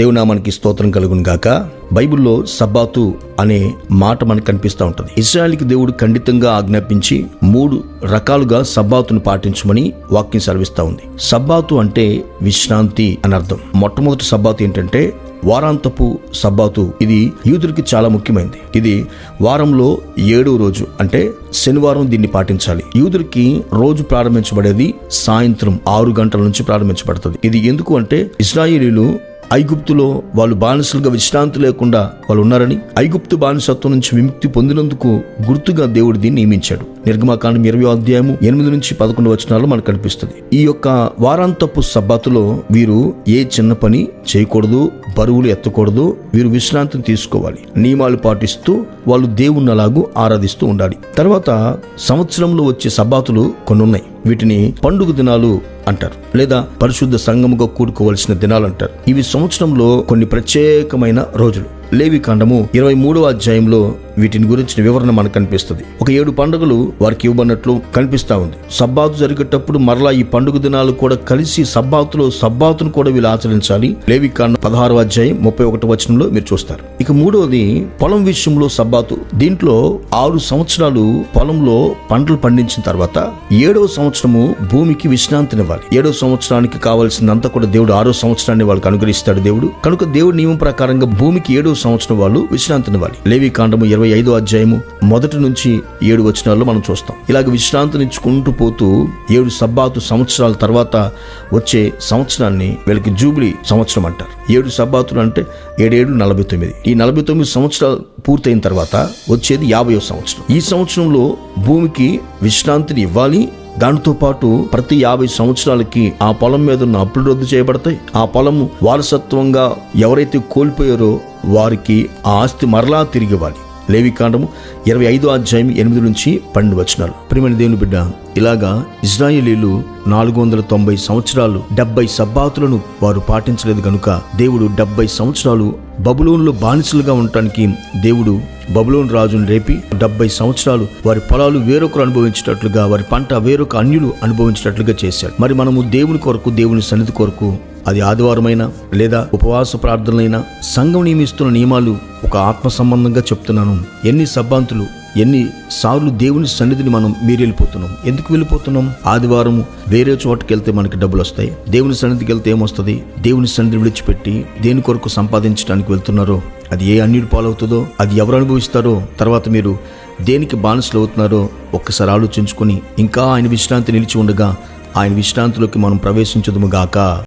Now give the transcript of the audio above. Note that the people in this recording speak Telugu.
దేవునామానికి స్తోత్రం కలుగును గాక. బైబిల్లో సబ్బాతు అనే మాట మనకు కనిపిస్తూ ఉంటుంది. ఇస్రాయల్కి దేవుడు ఖండితంగా ఆజ్ఞాపించి మూడు రకాలుగా సబ్బాతును పాటించమని వాక్యం సెలవిస్తూ ఉంది. సబ్బాతు అంటే విశ్రాంతి అని అర్థం. మొట్టమొదటి సబ్బాతు ఏంటంటే వారాంతపు సబ్బాతు. ఇది యూదులకి చాలా ముఖ్యమైనది ఇది వారంలో ఏడో రోజు అంటే శనివారం దీన్ని పాటించాలి. యూదులకి రోజు ప్రారంభించబడేది సాయంత్రం ఆరు గంటల నుంచి ప్రారంభించబడుతుంది. ఇది ఎందుకు అంటే ఇస్రాయేలీలు ఐగుప్తులో వాళ్ళు బానిసలుగా విశ్రాంతి లేకుండా వాళ్ళు ఉన్నారని ఐగుప్తు బానిసత్వం నుంచి విముక్తి పొందినందుకు గుర్తుగా దేవుడు దీన్ని నియమించాడు. నిర్గమాకాండం ఇరవై అధ్యాయము ఎనిమిది నుంచి పదకొండు వచనాలు మనకు కనిపిస్తుంది. ఈ యొక్క వారాంతపు సబ్బాతులో వీరు ఏ చిన్న పని చేయకూడదు బరువులు ఎత్తకూడదు వీరు విశ్రాంతిని తీసుకోవాలి. నియమాలు పాటిస్తూ వాళ్ళు దేవుణ్ణి అలాగూ ఆరాధిస్తూ ఉండాలి. తర్వాత సంవత్సరంలో వచ్చే సబ్బాతులు కొన్ని ఉన్నాయి వీటిని పండుగ దినాలు అంటారు లేదా పరిశుద్ధ సంఘముగా కూడుకోవలసిన దినాలు అంటారు. ఇవి సంవత్సరంలో కొన్ని ప్రత్యేకమైన రోజులు. లేవి కాండము ఇరవై మూడవ అధ్యాయంలో వీటిని గురించిన వివరణ మనకు కనిపిస్తుంది. ఒక ఏడు పండుగలు వారికి ఇవ్వబడినట్లు కనిపిస్తా ఉంది. సబ్బాతు జరిగేటప్పుడు మరలా ఈ పండుగ దినాలు కూడా కలిసి సబ్బాతులో సబ్బాతును కూడా వీళ్ళు ఆచరించాలి. లేవి కాండ పదహారవ అధ్యాయం ముప్పై ఒకటి వచనంలో మీరు చూస్తారు. ఇక మూడవది పొలం విషయంలో సబ్బాతు దీంట్లో ఆరు సంవత్సరాలు పొలంలో పంటలు పండించిన తర్వాత ఏడవ సంవత్సరము భూమికి విశ్రాంతినివ్వాలి. ఏడవ సంవత్సరానికి కావాల్సినంత కూడా దేవుడు ఆరో సంవత్సరాన్ని వాళ్ళకి అనుగ్రహిస్తాడు దేవుడు. కనుక దేవుడి నియమం ప్రకారంగా భూమికి ఏడవ సంవత్సరం వాళ్ళు విశ్రాంతినివ్వాలి. లేవి కాండము ఇరవై ఐదో అధ్యాయము మొదటి నుంచి ఏడు వచనాల్లో మనం చూస్తాం. ఇలాగ విశ్రాంతినిచ్చుకుంటూ పోతూ ఏడు సబ్బాతు సంవత్సరాల తర్వాత వచ్చే సంవత్సరాన్ని వీళ్ళకి జూబ్లీ సంవత్సరం అంటారు. ఏడు సబ్బాతులు అంటే ఏడేడు నలభై తొమ్మిది. ఈ నలభై తొమ్మిది సంవత్సరాలు పూర్తయిన తర్వాత వచ్చేది యాభైవ సంవత్సరం. ఈ సంవత్సరంలో భూమికి విశ్రాంతిని ఇవ్వాలి. దానితో పాటు ప్రతి యాభై సంవత్సరాలకి ఆ పొలం మీద ఉన్న అప్పులు రద్దు చేయబడతాయి. ఆ పొలము వారసత్వంగా ఎవరైతే కోల్పోయారో వారికి ఆ ఆస్తి మరలా తిరిగి ఇవ్వాలి. లేవికాండము ఇరవై ఐదో అధ్యాయం ఎనిమిది నుంచి పన్నెండు వచనాలు. ప్రియమైన దేవుని బిడ్డ ఇలాగా ఇజ్రాయేలీలు నాలుగు వందల తొంభై సంవత్సరాలు డెబ్బై సబ్బాతులను వారు పాటించలేదు గనుక దేవుడు డెబ్బై సంవత్సరాలు బబులోన్లో బానిసలుగా ఉండటానికి దేవుడు బబులోన్ రాజును రేపి డెబ్బై సంవత్సరాలు వారి పొలాలు వేరొకరు అనుభవించేటట్లుగా వారి పంట వేరొక అన్యులు అనుభవించేటట్లుగా చేశాడు. మరి మనము దేవుని కొరకు దేవుని సన్నిధి కొరకు అది ఆదివారమైనా లేదా ఉపవాస ప్రార్థనలైనా సంఘం నియమిస్తున్న నియమాలు ఒక ఆత్మ సంబంధంగా చెప్తున్నాను. ఎన్ని సబ్బాంతులు ఎన్ని సార్లు దేవుని సన్నిధిని మనం మీరు వెళ్ళిపోతున్నాం ఎందుకు వెళ్ళిపోతున్నాం? ఆదివారం వేరే చోటుకి వెళ్తే మనకి డబ్బులు వస్తాయి దేవుని సన్నిధికి వెళ్తే ఏమొస్తుంది? దేవుని సన్నిధి విడిచిపెట్టి దేని కొరకు సంపాదించడానికి వెళ్తున్నారో? అది ఏ అన్యుడు పాలవుతుందో? అది ఎవరు అనుభవిస్తారో? తర్వాత మీరు దేనికి బానిసలు అవుతున్నారో ఒక్కసారి ఆలోచించుకొని ఇంకా ఆయన విశ్రాంతి నిలిచి ఉండగా ఆయన విశ్రాంతిలోకి మనం ప్రవేశించదుము గాక.